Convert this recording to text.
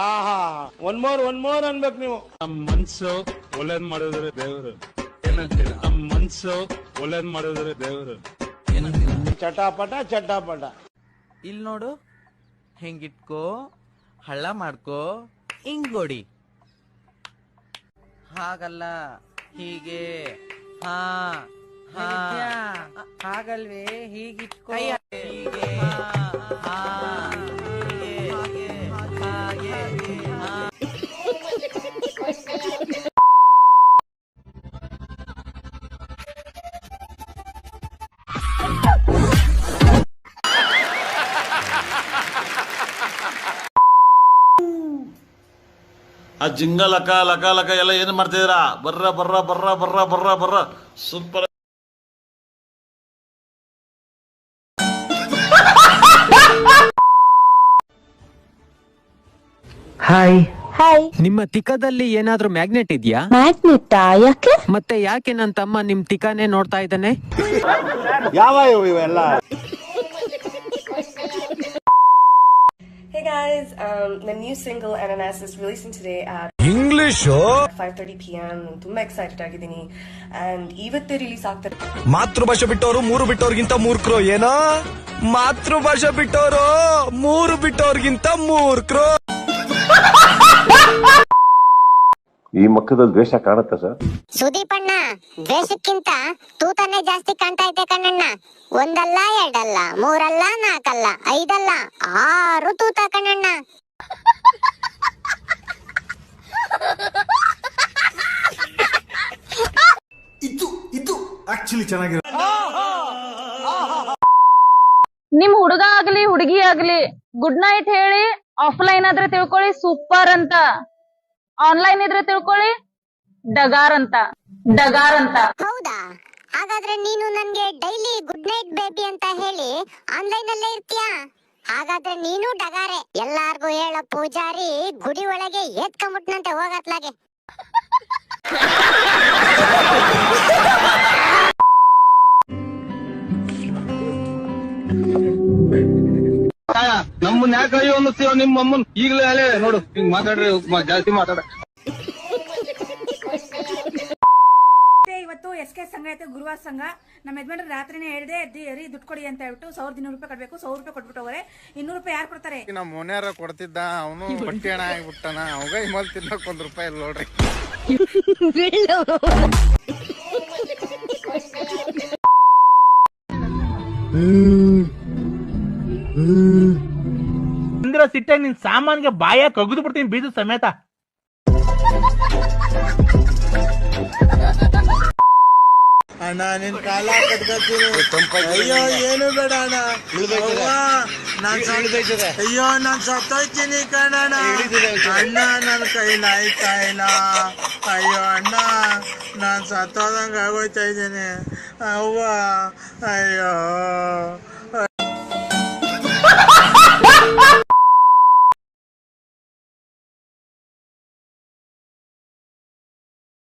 ಆಹಾ one more one more ಅನ್ಬೇಕು ನೀವು. ನಮ್ ಮನ್ಸು ಒಳ್ಳೇದ್ ಮಾಡಿದ್ರೆ ದೇವ್ರು. ಏನಂತೀರ ನಮ್ ಮನ್ಸು ಒಳ್ಳೇದ್ ಮಾಡಿದ್ರೆ ದೇವ್ರು. ಚಟಾಪಟ ಚಟಾಪಟ. ಇಲ್ ನೋಡು ಹೆಂಗಿಟ್ಕೋ ಹಳ್ಳ ಮಾಡ್ಕೋ ಹಿಂಗೊಡಿ. ಹಾಗಲ್ಲ ಹೀಗೆ. ಹಾ ಹಾ. ಹಾಗಲ್ವೇ ಹೀಗಿಟ್ಕೋ. ಹೀಗೆ. ಹಾ ಹೀಗೆ ಆ ಜಿಂಗ ಲಕ ಲಕ ಲಕ ಎಲ್ಲ ಏನು ಮಾಡ್ತಿದ್ದೀರಾ? ಬರ್ರ ಬರ್ರ ಬರ್ರ ಬರ್ರ ಬರ್ರ ಬರ್ರ. ಸೂಪರ್ ಹಾಯ್ ಹಾಯ್ ನಿಮ್ಮ ತಿಕ್ಕದಲ್ಲಿ ಏನಾದ್ರೂ ಮ್ಯಾಗ್ನೆಟ್ ಇದೆಯಾ? ಮ್ಯಾಗ್ನೆಟ್ ಯಾಕೆ? ಮತ್ತೆ ಯಾಕೆ ನನ್ನ ತಮ್ಮ ನಿಮ್ ತಿಕಾನೇ ನೋಡ್ತಾ ಇದ್ದಾನೆ? ಯಾವ ಇವು ಇವೆಲ್ಲ? Hey guys, um, the new single NNS is releasing today at English 5:30 p.m. ತುಂಬಾ ಎಕ್ಸೈಟೆಡ್ ಆಗಿದ್ದೀನಿ. ಅಂಡ್ ಇವತ್ತೇ ರಿಲೀಸ್ ಆಗ್ತಾರೆ. ಮಾತೃಭಾಷೆ ಬಿಟ್ಟವರು ಮೂರು ಬಿಟ್ಟವ್ರಿಗಿಂತ ಮೂರ್ಖರು ಏನೋ? ಮಾತೃಭಾಷೆ ಬಿಟ್ಟವರು ಮೂರು ಬಿಟ್ಟವ್ರಿಗಿಂತ ಮೂರ್ಖರು ಈ ಮಕ್ಕದಲ್ಲಿ ದ್ವೇಷ ಕಾಣುತ್ತೆ ಸರ್? ಸುದೀಪ್ ಅಣ್ಣ ದ್ವೇಷಕ್ಕಿಂತ ತೂತನೇ ಜಾಸ್ತಿ ಕಾಣ್ತಾ ಇದೆ ಕಣ್ಣಣ್ಣ. ಒಂದಲ್ಲ ಎರಡಲ್ಲ ಮೂರಲ್ಲ ನಾಲ್ಕಲ್ಲ ಐದಲ್ಲ ಆರು ತೂತ ಕಣ್ಣಣ್ಣ. ನಿಮ್ ಹುಡುಗ ಆಗ್ಲಿ ಹುಡುಗಿ ಆಗ್ಲಿ ಗುಡ್ ನೈಟ್ ಹೇಳಿ ಆಫ್ಲೈನ್ ಆದ್ರೆ ತಿಳ್ಕೊಳ್ಳಿ ಸೂಪರ್ ಅಂತ. ಆನ್ಲೈನ್ ಇದ್ರೆ ತಿಳ್ಕೊಳ್ಳಿ. ಡಗಾರ್ ಅಂತ. ಡಗಾರ್ ಅಂತ. ಹೌದಾ? ಹಾಗಾದ್ರೆ ನೀನು ನನ್ಗೆ ಡೈಲಿ ಗುಡ್ ನೈಟ್ ಬೇಬಿ ಅಂತ ಹೇಳಿ ಆನ್ಲೈನ್ ಅಲ್ಲೇ ಇರ್ತೀಯಾ? ಹಾಗಾದ್ರೆ ನೀನು ಡಗಾರೆ. ಎಲ್ಲಾರ್ಗೂ ಹೇಳ ಪೂಜಾರಿ ಗುಡಿ ಒಳಗೆ ಎತ್ಕೊಂಬಿಟ್ನಂತೆ ಹೋಗತ್ಲಾಗೆ. ನಮ್ಮನ್ನ ಯಾಕೆ ಅಯ್ಯೋ ಅನ್ನಿಸ್ತೀವ ನಿಮ್ಮ ಅಮ್ಮನ್? ಈಗಲೇ ಅಲ್ಲೇ ನೋಡು ಹಿಂಗ್ ಮಾತಾಡ್ರಿ ಜಾಸ್ತಿ ಮಾತಾಡ. ಇವತ್ತು ಎಸ್ ಕೆ ಸಂಘ ಐತೆ ಗುರುವಾರ ಸಂಘ. ನಮ್ಮ ಯಜಮಾನ್ರು ರಾತ್ರಿನೇ ಹೇಳಿದೆ ರೀ ದುಡ್ಡು ಕೊಡಿ ಅಂತ ಹೇಳ್ಬಿಟ್ಟು ಸಾವಿರದ ಇನ್ನೂರು ರೂಪಾಯಿ ಕೊಡ್ಬೇಕು ಸಾವಿರ ರೂಪಾಯಿ ಕೊಟ್ಬಿಟ್ಟು ಹೋಗ್ರೆ. ಇನ್ನೂರು ರೂಪಾಯಿ ಯಾರು ಕೊಡ್ತಾರೆ? ನಮ್ಮ ಮನೆಯಾರ ಕೊಡ್ತಿದ್ದ ಅವನು ಬಟ್ಟೆ ಹಣ ಆಗಿಬಿಟ್ಟಾನ. ಅವಾಗ ಇಮಲ್ ತಿನ್ನಕ್ ಒಂದ್ ರೂಪಾಯಿ ಇಲ್ಲ ನೋಡ್ರಿ. ಅಂದಿರೋ ಸಿಟ್ಟಾಗ ನಿನ್ ಸಾಮಾನ್ಗೆ ಬಾಯ ಕಗ್ದು ಬಿಡ್ತೀನಿ ಬೀಜ ಸಮೇತ. ಅಣ್ಣ ನಿನ್ ಕಾಲ ಕಟ್ಕೊತೀನಿ ಅಯ್ಯೋ ಏನು ಬೇಡ ಅಣ್ಣ. ನಾನ್ ಅಯ್ಯೋ ನಾನ್ ಸತ್ತೋಯ್ತೀನಿ ಕಣಣ್ಣ. ಅಣ್ಣ ನನ್ನ ಕೈ ಆಯ್ತಾ ಇಲ್ಲ. ಅಯ್ಯೋ ಅಣ್ಣ ನಾನ್ ಸತ್ತೋದಂಗ ಆಗೋಯ್ತಾ ಇದ್ದೀನಿ. ಅವ್ವ ಅಯ್ಯೋ.